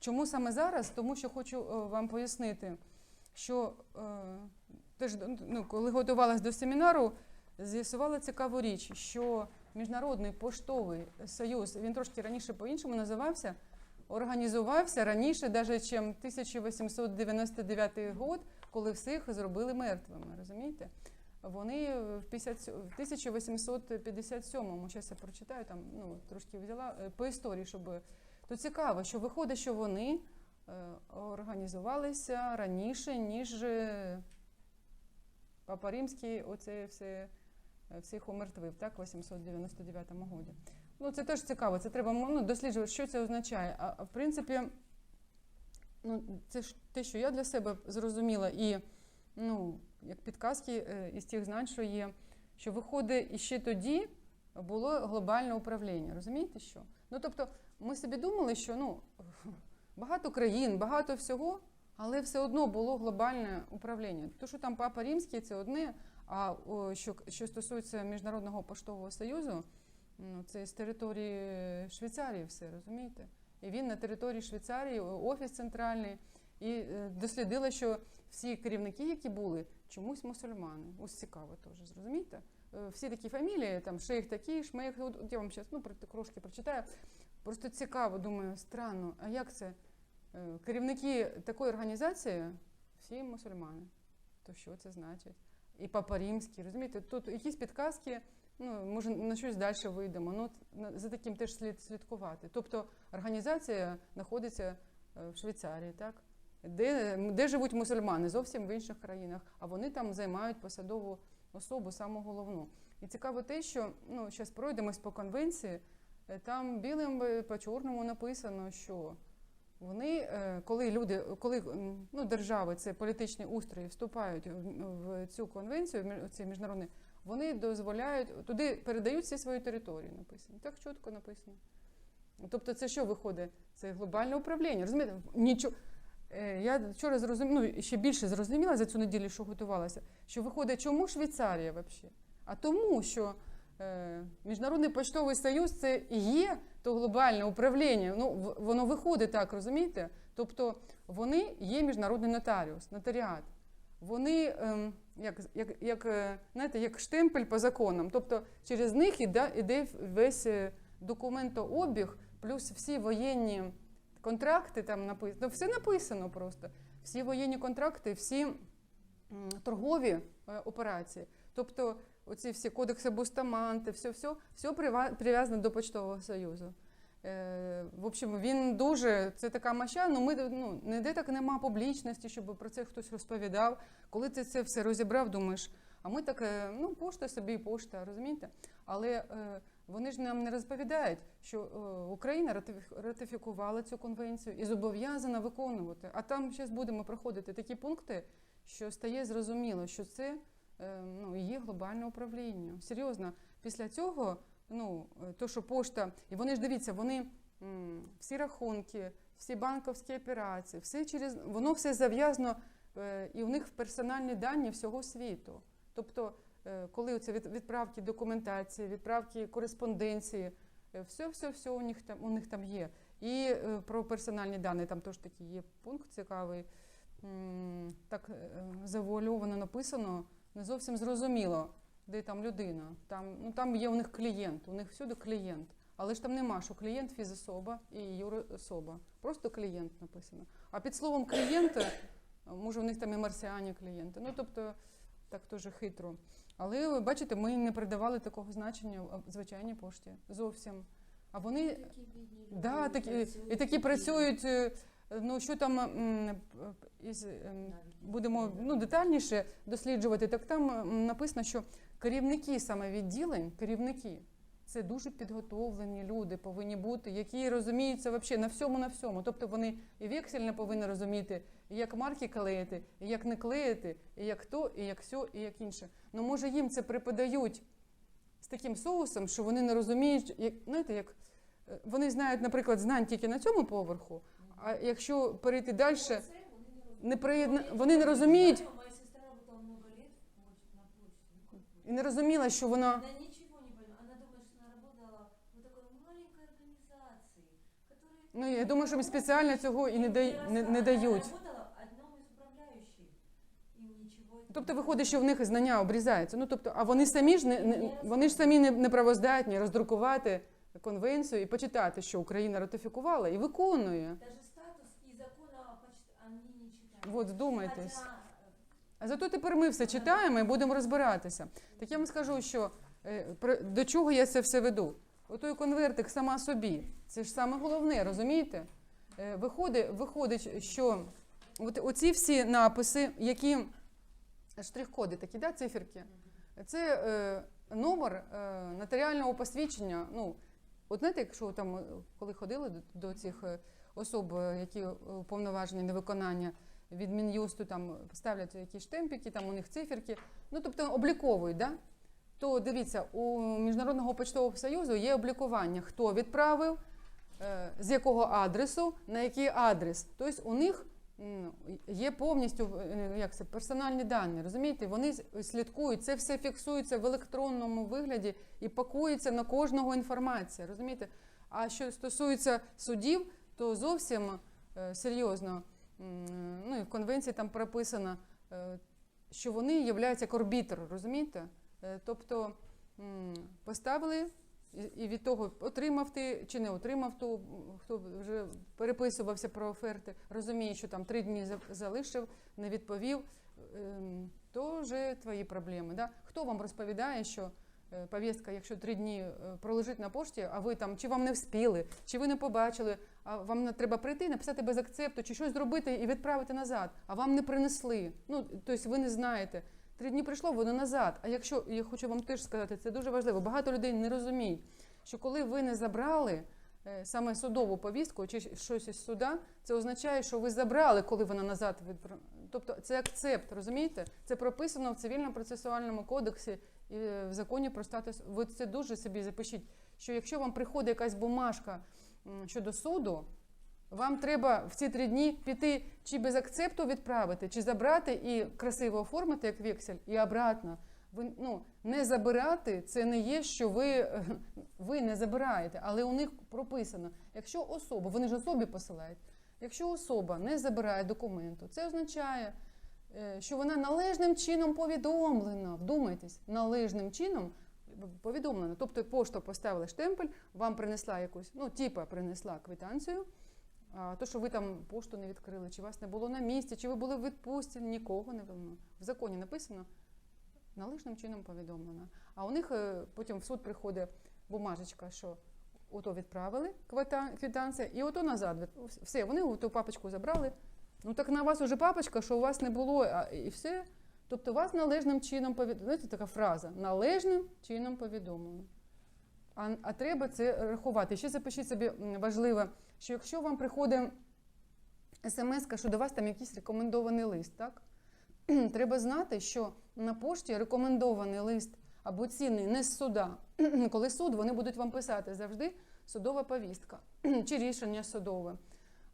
Чому саме зараз? Тому що хочу е, вам пояснити, що е, теж ну, коли готувалась до семінару, з'ясувала цікаву річ, що Міжнародний поштовий союз він трошки раніше по-іншому називався. Організувався раніше, навіть чим 1899 год, коли всіх зробили мертвими. Розумієте? Вони в 50 в 1857-му, зараз я прочитаю, там ну, трошки взяла е, по історії, щоб то цікаво, що виходить, що вони е, організувалися раніше, ніж е, Папа Римський оце все, е, всіх умертвив, так, в 899 годі. Ну, це теж цікаво, це треба ну, досліджувати, що це означає. А, в принципі, ну, це ж те, що я для себе зрозуміла, і ну, як підказки із тих знань, що є, що виходить, і ще тоді було глобальне управління. Розумієте що? Ну, тобто, ми собі думали, що ну, багато країн, багато всього, але все одно було глобальне управління. То, що там Папа Римський, це одне, а що, що стосується Міжнародного поштового союзу, ну, це з території Швейцарії все, розумієте? І він на території Швейцарії, офіс центральний, і е, дослідила, що всі керівники, які були, чомусь мусульмани. Ось цікаво теж, зрозумієте? Е, Всі такі фамілії, там шейх такий, шмейх, от, я вам зараз ну, трошки прочитаю. Просто цікаво, думаю, странно, а як це? Е, Керівники такої організації всі мусульмани. То що це значить? І Папа Римський, розумієте, тут якісь підказки, ну, може, на щось далі вийдемо. Ну, за таким теж слід слідкувати. Тобто організація знаходиться е, в Швейцарії, так? Де, де живуть мусульмани, зовсім в інших країнах, а вони там займають посадову особу, саму головну. І цікаво те, що ну, зараз пройдемось по конвенції, там білим е, по чорному написано, що вони, е, коли люди, коли ну, держави, це політичні устрої, вступають в, цю конвенцію, в мі- цей міжнародний, вони дозволяють, туди передають всі свої території, написано. Так чітко написано. Тобто, це що виходить? Це глобальне управління. Розумієте? Нічого. Е, Я вчора зрозуміла, ну, ще більше зрозуміла за цю неділю, що готувалася, що виходить, чому Швейцарія взагалі? А тому, що е, Міжнародний поштовий союз це і є то глобальне управління. Ну, воно виходить так, розумієте? Тобто вони є міжнародний нотаріус, нотаріат. Вони ем, як, як, як, е, знаєте, як штемпель по законам. Тобто через них іде, іде весь е, документообіг, плюс всі воєнні контракти там написано. Ну, все написано просто. Всі воєнні контракти, всі торгові е, операції. Тобто оці всі кодекси Бустаманти, все, все, все прив'язано до Почтового Союзу. Е, в общем, він дуже, це така маща, ну ми ну, ніде так нема публічності, щоб про це хтось розповідав. Коли ти це все розібрав, думаєш, а ми так, е, ну, пошта собі пошта, розумієте? Але е, вони ж нам не розповідають, що е, Україна ратифікувала цю конвенцію і зобов'язана виконувати. А там зараз будемо проходити такі пункти, що стає зрозуміло, що це ну, і є глобальне управління. Серйозно, після цього, ну, е, то, що пошта, і вони ж дивіться, вони всі рахунки, всі банківські операції, все через воно все зав'язано, е, і у них персональні дані всього світу. Тобто, е, коли це відправки документації, відправки кореспонденції, е, все, все, все у них там у них там є. І е, про персональні дані там теж такий є пункт цікавий. Так е, завуальовано написано, не зовсім зрозуміло, де там людина. Там, ну, там є у них клієнт, у них всюди клієнт. Але ж там нема, що клієнт фізособа і юрособа. Просто клієнт написано. А під словом клієнта, може, у них там і марсіані клієнти. Ну, тобто, так теж хитро. Але ви бачите, ми не придавали такого значення в звичайній пошті. Зовсім. А вони Такі бідні. Да, такі, і такі працюють. Ну що там із, ем, будемо ну, детальніше досліджувати, так там написано, що керівники саме відділень, керівники це дуже підготовлені люди повинні бути, які розуміються вообще на всьому на всьому. Тобто вони і вексель не повинні розуміти, і як марки клеїти, і як не клеїти, і як то, і як сьо, і як інше. Ну може їм це преподають з таким соусом, що вони не розуміють, як знаєте, як е, вони знають, наприклад, знань тільки на цьому поверху. А якщо перейти далі, не приєдна... Вони не розуміють Моя сестра работала много лет на почте. Ну, как і не розуміла, що вона Она ничего не понимает. Она думает, что она работала в такой маленькой организации, которая Ну, я думаю, що спеціально цього і не, дай, не, не дають. Я работала одном из управляющих, и ничего... Тобто виходить, що в них знання обрізаються. Ну тобто, а вони самі ж не, не вони ж самі не, не правоздатні роздрукувати конвенцію і почитати, що Україна ратифікувала і виконує. Даже статус и закона почти они не читают. От вдумайтесь. Зато тепер ми все читаємо і будемо розбиратися. Так я вам скажу, що е, до чого я це все веду? Отой конвертик сама собі. Це ж саме головне, розумієте? Е, Виходить, виходить, що от оці всі написи, які штрих-коди такі, да, циферки, це е, номер е, нотаріального посвідчення. Ну, от знаєте, якщо там, е, коли ходили до, до цих особ, які уповноважені на виконання від Мін'юсту, там ставлять якісь штемпики, там у них циферки, ну тобто обліковують, да? то дивіться, у Міжнародного почтового союзу є облікування, хто відправив, е, з якого адресу, на який адрес. Тобто у них є повністю е, як це, персональні дані. Розумієте, вони слідкують, це все фіксується в електронному вигляді і пакується на кожного інформація. Розумієте? А що стосується судів, то зовсім е, серйозно. Ну і в конвенції там прописано, е, що вони являються як арбітр, розумієте? Е, Тобто поставили і- від того, отримав ти чи не отримав ту, хто вже переписувався про оферти, розуміє, що там три дні залишив, не відповів, ем, то вже твої проблеми. Да? Хто вам розповідає, що повістка, якщо три дні е, пролежить на пошті, а ви там чи вам не вспіли, чи ви не побачили, а вам треба прийти, написати без акцепту, чи щось зробити і відправити назад, а вам не принесли. Ну, тобто ви не знаєте. Три дні прийшло, воно назад. А якщо я хочу вам теж сказати, це дуже важливо. Багато людей не розуміють, що коли ви не забрали е, саме судову повістку чи щось із суда, це означає, що ви забрали, коли вона назад відпра... Тобто це акцепт, розумієте? Це прописано в цивільному процесуальному кодексі е, в законі про статус. Ви це дуже собі запишіть. Що якщо вам приходить якась бумажка щодо суду, вам треба в ці три дні піти чи без акцепту відправити, чи забрати і красиво оформити як вексель, і обратно. Ви ну не забирати це не є, що ви, е, ви не забираєте, але у них прописано, якщо особа, вони ж особі посилають, якщо особа не забирає документу, це означає, е, що вона належним чином повідомлена. Вдумайтесь, належним чином повідомлена. Тобто пошта поставила штемпель, вам принесла якусь, ну, типа принесла квитанцію. А то, що ви там пошту не відкрили, чи вас не було на місці, чи ви були в відпустці, нікого не винно. В законі написано належним чином повідомлено. А у них е, потім в суд приходить бумажечка, що ото відправили квита- квитанція, і ото назад. Все, вони ту папочку забрали. Ну так на вас уже папочка, що у вас не було, а, і все. Тобто вас належним чином повідомлено. Знаєте, така фраза належним чином повідомлено. А, а треба це рахувати. Ще запишіть собі м, важливо, що якщо вам приходить смс, що до вас там якийсь рекомендований лист, так? треба знати, що на пошті рекомендований лист або цінний не з суда. Коли суд, вони будуть вам писати завжди судова повістка чи рішення судове.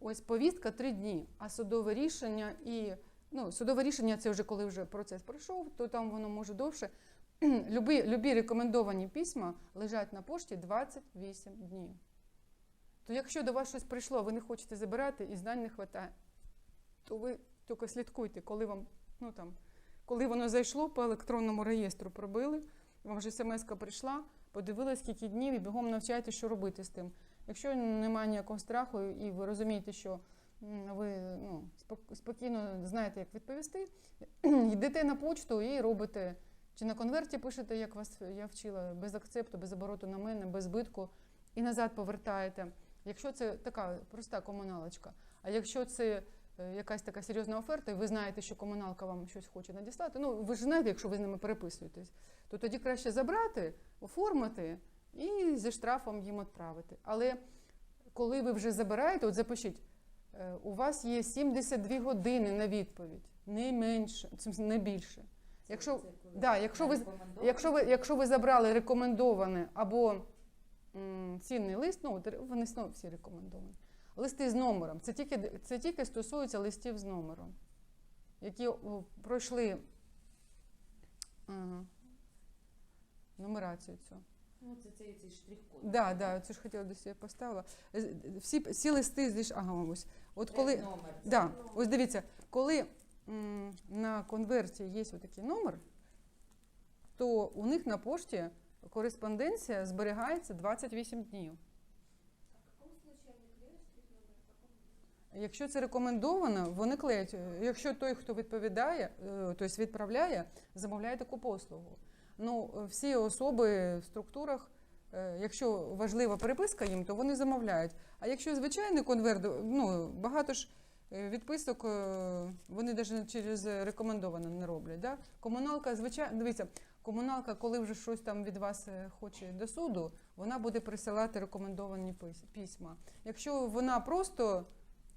Ось повістка три дні, а судове рішення і ну, судове рішення це вже коли вже процес пройшов, то там воно може довше. Любі, любі рекомендовані письма лежать на пошті 28 днів. То якщо до вас щось прийшло, ви не хочете забирати і знань не вистачає, то ви тільки слідкуйте, коли вам, ну там, коли воно зайшло по електронному реєстру, пробили, вам вже смс прийшла, подивилися, скільки днів і бігом навчайте, що робити з тим. Якщо немає ніякого страху, і ви розумієте, що ви ну, спок- спокійно знаєте, як відповісти, йдете на почту і робите. Чи на конверті пишете, як вас я вчила, без акцепту, без обороту на мене, без збитку, і назад повертаєте. Якщо це така проста комуналочка, а якщо це е, якась така серйозна оферта, і ви знаєте, що комуналка вам щось хоче надіслати, ну ви ж знаєте, якщо ви з ними переписуєтесь, то тоді краще забрати, оформити і зі штрафом їм відправити. Але коли ви вже забираєте, от запишіть, е, у вас є 72 години на відповідь, не менше, не більше. Якщо, да, якщо, ви, якщо, ви, якщо ви забрали рекомендоване або м, цінний лист, ну вони знову всі рекомендовані. Листи з номером. Це тільки, це тільки стосується листів з номером, які пройшли е, нумерацію цю. Ну, це цей, цей штрих-код. Да, да, це ж хотіла до себе поставила. Е, Всі, всі листи зі ага, ось. От Це коли. номер. це Да, номер. ось дивіться, коли м, на конверті є отакий номер, то у них на пошті кореспонденція зберігається 28 днів. Якщо це рекомендовано, вони клеять. Е, Якщо той, хто відповідає, е, тобто відправляє, замовляє таку послугу. Ну, всі особи в структурах, е, якщо важлива переписка їм, то вони замовляють. А якщо звичайний конверт, ну багато ж е, відписок е, вони навіть через рекомендоване не роблять. Да? Комуналка, звичайно, дивіться, комуналка, коли вже щось там від вас хоче до суду, вона буде присилати рекомендовані письма. Якщо вона просто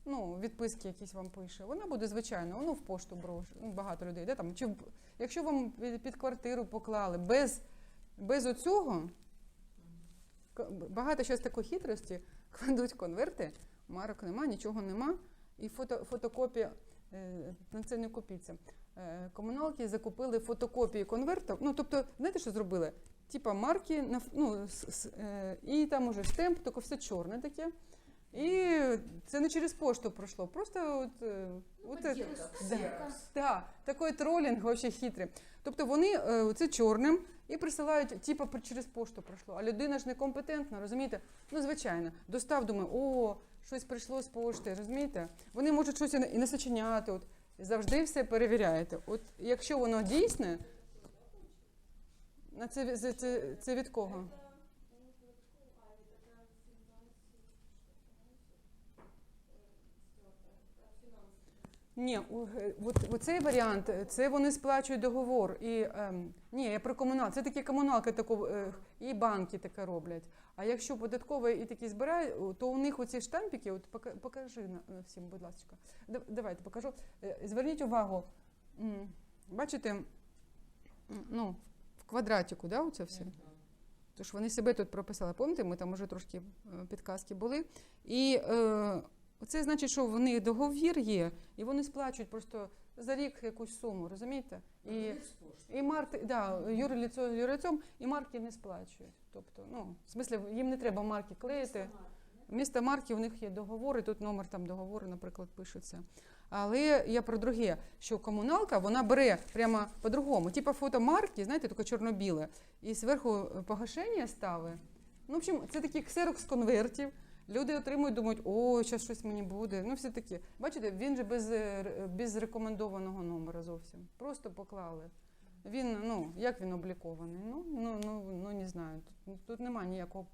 ну, відписки якісь вам пише, вона буде звичайно, ну в пошту брош, ну, багато людей. Да, там, чи якщо вам під квартиру поклали без, без оцього, багато зараз такої хитрості, кладуть конверти, марок нема, нічого нема, і фото, фотокопія, е, на це не купіться. Е, комуналки закупили фотокопії конвертів. Ну, тобто, знаєте, що зробили? Типа марки, ну, е, і там уже штемп, тільки все чорне таке. І це не через пошту пройшло, просто от, е, от це- Поділка, да. такий тролінг вообще хитрий. Тобто вони е, це чорним і присилають, типу, через пошту пройшло. А людина ж некомпетентна, розумієте? Ну, звичайно, достав, думаю, о, щось прийшло з пошти, розумієте? Вони можуть щось і не- сочиняти. От, завжди все перевіряєте. От якщо воно дійсне, на це, це, це, це від кого? Ні, оцей варіант, е, це вони сплачують договор. І, ем, ні, я про комунал. Це такі комуналки таку, е, і банки таке роблять. А якщо податкові і такі збирають, то у них оці штампики, от покажи на, всім, будь ласка. Давайте покажу. Е, Зверніть увагу, бачите, ну, в квадратику, да, оце все? Тож вони себе тут прописали. Пам'ятаєте, ми там вже трошки е, підказки були. І е, це значить, що в них договір є, і вони сплачують просто за рік якусь суму, розумієте? І, і марки, да, юрліцо юрліцом, і марки не сплачують. Тобто, ну, в смислі, їм не треба марки клеїти. Вмісто марки у них є договори, тут номер там договору, наприклад, пишеться. Але я про друге, що комуналка вона бере прямо по-другому. Типа фотомарки, знаєте, таке чорно-біле, і зверху погашення ставить. Ну, в общем, це такий ксерокс конвертів. Люди отримують, думають, о, зараз щось мені буде. Ну, все таки. Бачите, він же без, е, без рекомендованого номера зовсім. Просто поклали. Він, ну, як він облікований? Ну, ну, ну, ну не знаю. Тут, тут немає ніякого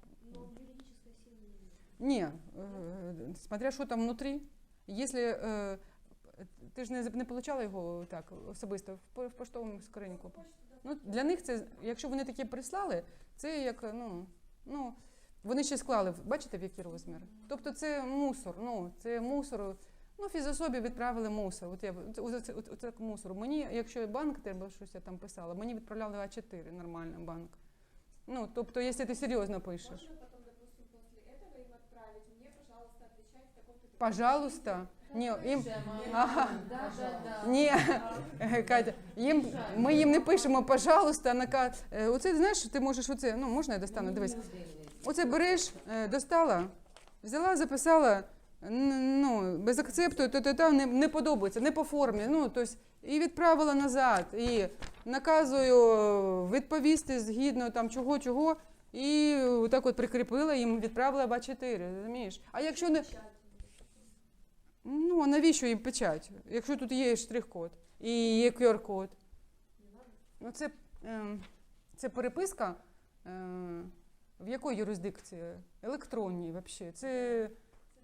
не, э, смотря що там внутрі. Якщо е, ти ж не, не получала його так особисто в, в поштовому скриньку. Ну, для них це, якщо вони такі прислали, це як, ну, ну, вони ще склали, бачите, в який розмір? Тобто це мусор, ну, це мусор. Ну, фізособі відправили мусор. От я оце, мусор. Мені, якщо банк треба щось я там писала, мені відправляли А4, нормальний банк. Ну, тобто, якщо ти серйозно пишеш. Допустим, пожалуйста, в. Ні, їм, Ага. Да, да, да. Ні, Катя, їм, ми їм не пишемо, пожалуйста, на е, Оце знаєш, ти можеш оце, ну можна я достану, дивись. Оце береш, е, достала, взяла, записала, ну, без акцепту, то, то, то не, не подобається, не по формі. Ну, тобто, і відправила назад, і наказую відповісти згідно там чого, чого, і так от прикріпила їм, відправила Ба4, розумієш? А якщо не. Ну, а навіщо їм печать? Якщо тут є штрих-код і є QR-код. Ну, це, ем, це переписка е, в якої юрисдикції? Електронній взагалі. Це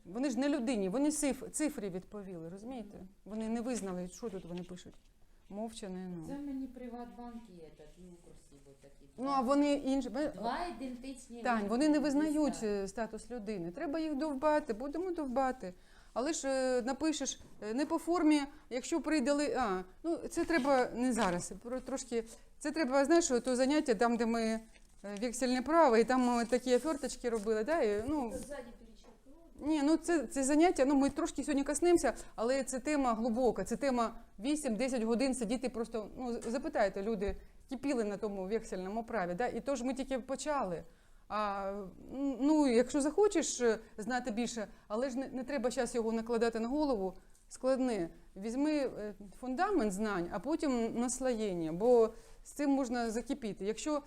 вони ж не людині, вони циф, цифрі відповіли, розумієте? Вони не визнали, що тут вони пишуть. Мовчане. Ну. Це мені Приватбанк є, так, і Укрсібо такі. ну а вони інші. Два ідентичні. Тань, вони не визнають Десь е, статус людини. Треба їх довбати, будемо довбати. Але ж е, напишеш е, не по формі, якщо прийдали. А, ну це треба не зараз. Трошки це треба, знаєш, то заняття там, де ми вексельне право, і там ми такі аферточки робили. Да, і, ну, ні, ну це, це заняття. Ну ми трошки сьогодні коснемося, але це тема глибока. Це тема 8-10 годин сидіти. Просто ну запитайте люди, кипіли на тому вексельному праві. Да? І то ж ми тільки почали. А ну, якщо захочеш е, знати більше, але ж не, не треба зараз його накладати на голову. Складне. Візьми е, фундамент знань, а потім наслоєння, бо з цим можна закипіти. Якщо,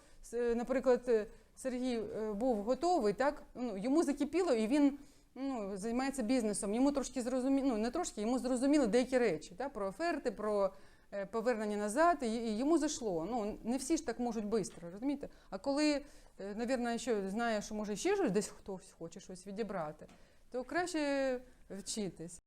наприклад, е, Сергій е, був готовий, так ну, йому закипіло, і він ну, займається бізнесом. Йому трошки зрозуміло, ну не трошки, йому зрозуміло деякі речі, так, про оферти, про е, повернення назад, і, йому зайшло. Ну, не всі ж так можуть швидко, розумієте? А коли, е, навірно, ще знає, що може ще щось десь хтось хоче щось відібрати, то краще вчитись.